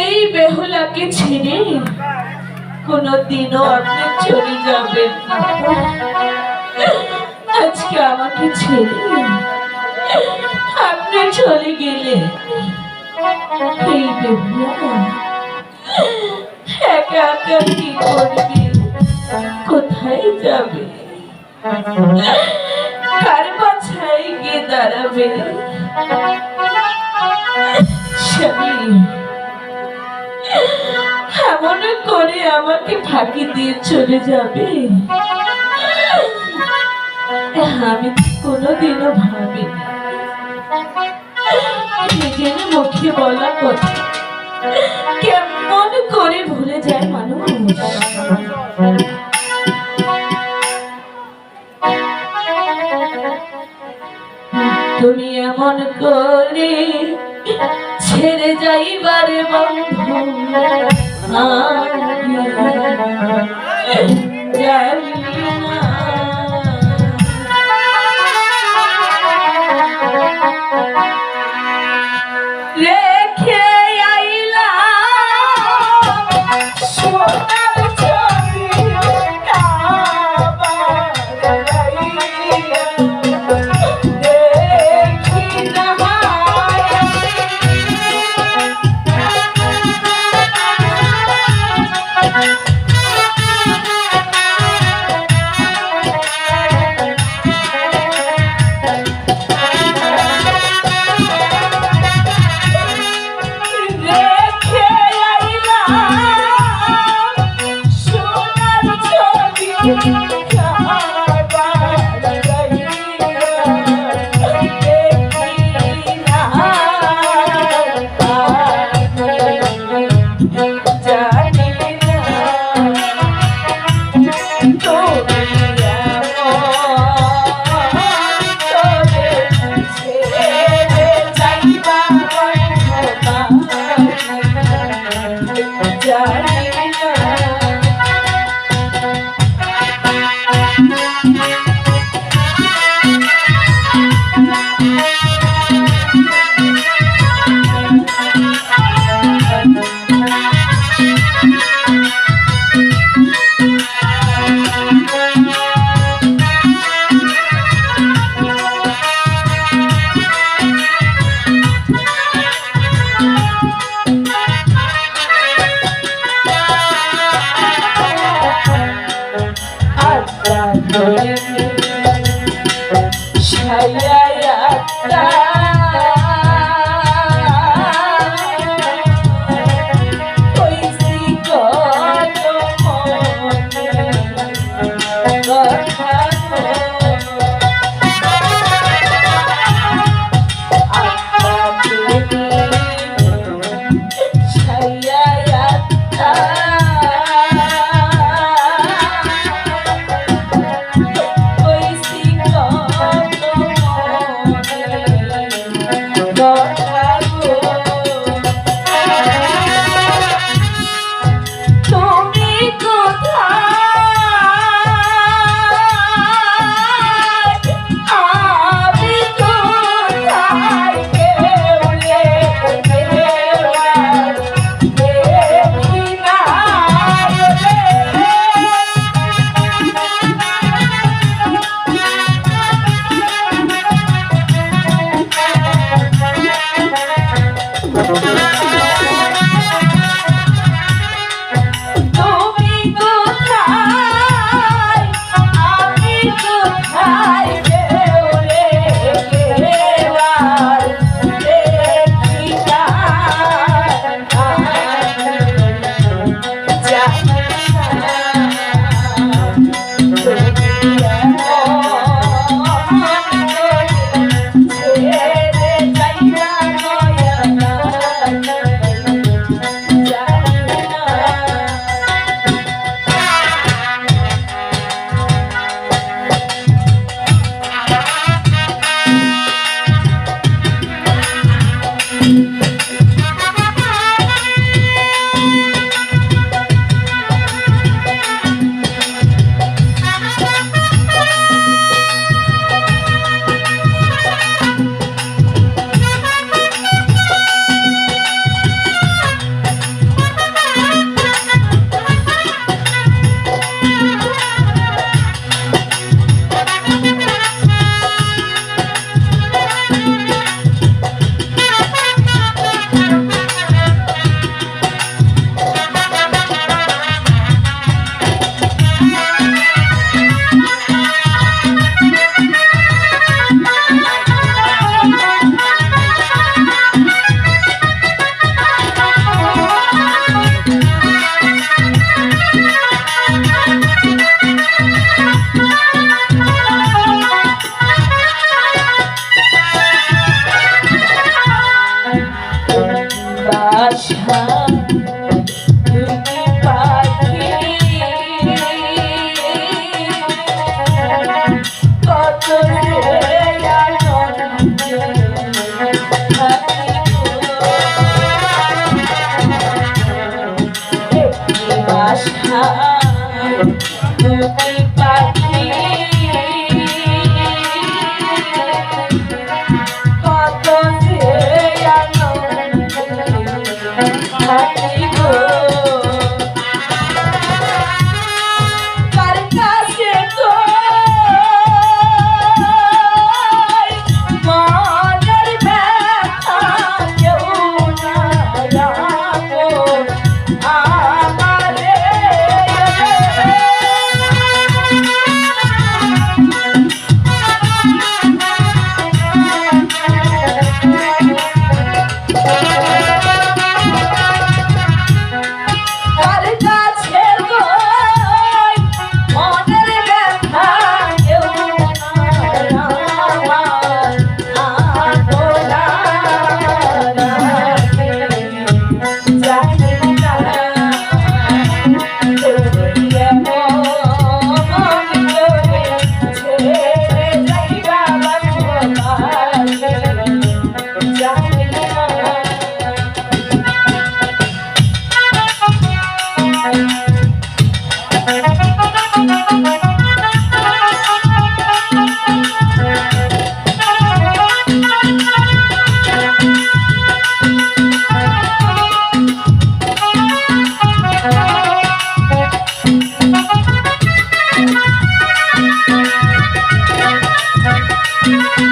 এই বেহুলাকে ছেড়ে কোনোদিনও আপনি চলে যাবেন আজকে আমাকে ছেড়ে আপনি চলে গেলে এই বেহুলা একা একা কি করবে? কোথায় যাবে? কার গিয়ে দাঁড়াবে? এমন করে আমাকে ফাঁকি দিয়ে চলে যাবে? আমি কোনোদিনও নিজের মুখে বলা কথা। কেমন করে ভুলে যায় মানুষ? যাইবারে Thank you. you can find Thank you.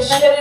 Yes.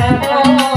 Yeah.